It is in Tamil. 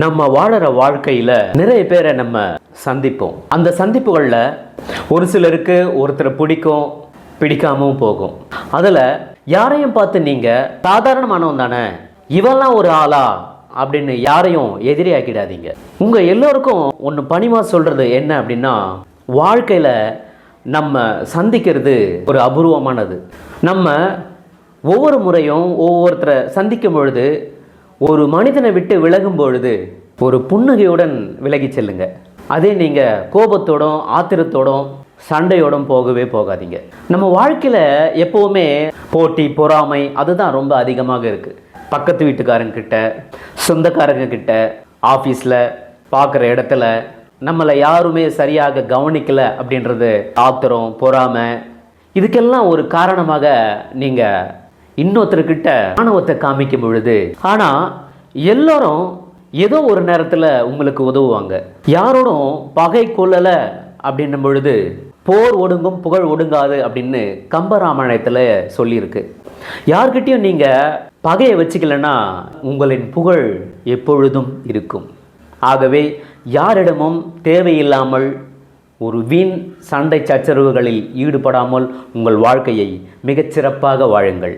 நம்ம வாழற வாழ்க்கையில் நிறைய பேரை நம்ம சந்திப்போம். அந்த சந்திப்புகளில் ஒரு சிலருக்கு ஒருத்தரை பிடிக்கும் பிடிக்காமவும் போகும். அதில் யாரையும் பார்த்து நீங்கள் சாதாரணமானவன் தானே இவெல்லாம் ஒரு ஆளா அப்படின்னு யாரையும் எதிரியாக்கிடாதீங்க. உங்கள் எல்லோருக்கும் ஒன்று பணிவாக சொல்கிறது என்ன அப்படின்னா வாழ்க்கையில் நம்ம சந்திக்கிறது ஒரு அபூர்வமானது. நம்ம ஒவ்வொரு முறையும் ஒவ்வொருத்தரை சந்திக்கும் பொழுது ஒரு மனிதனை விட்டு விலகும் பொழுது ஒரு புன்னகையுடன் விலகி செல்லுங்க. அதே நீங்கள் கோபத்தோடும் ஆத்திரத்தோடும் சண்டையோடும் போகவே போகாதீங்க. நம்ம வாழ்க்கையில் எப்போவுமே போட்டி பொறாமை அதுதான் ரொம்ப அதிகமாக இருக்குது பக்கத்து வீட்டுக்காரங்க சொந்தக்காரங்கக்கிட்ட சொந்தக்காரங்க ஆஃபீஸில் பார்க்குற இடத்துல நம்மளை யாருமே சரியாக கவனிக்கலை அப்படின்றது ஆத்திரம் பொறாமை இதுக்கெல்லாம் ஒரு காரணமாக நீங்கள் இன்னொருத்தர்கிட்ட ஆணவத்தை காமிக்கும் பொழுது ஆனால் எல்லோரும் ஏதோ ஒரு நேரத்தில் உங்களுக்கு உதவுவாங்க. யாரோடும் பகை கொள்ளலை அப்படின்னும் பொழுது போர் ஒடுங்கும் புகழ் ஒடுங்காது அப்படின்னு கம்பராமாயணத்தில் சொல்லியிருக்கு. யார்கிட்டையும் நீங்கள் பகையை வச்சுக்கலன்னா உங்களின் புகழ் எப்பொழுதும் இருக்கும். ஆகவே யாரிடமும் தேவையில்லாமல் ஒரு வீண் சண்டை சச்சரவுகளில் ஈடுபடாமல் உங்கள் வாழ்க்கையை மிகச்சிறப்பாக வாழுங்கள்.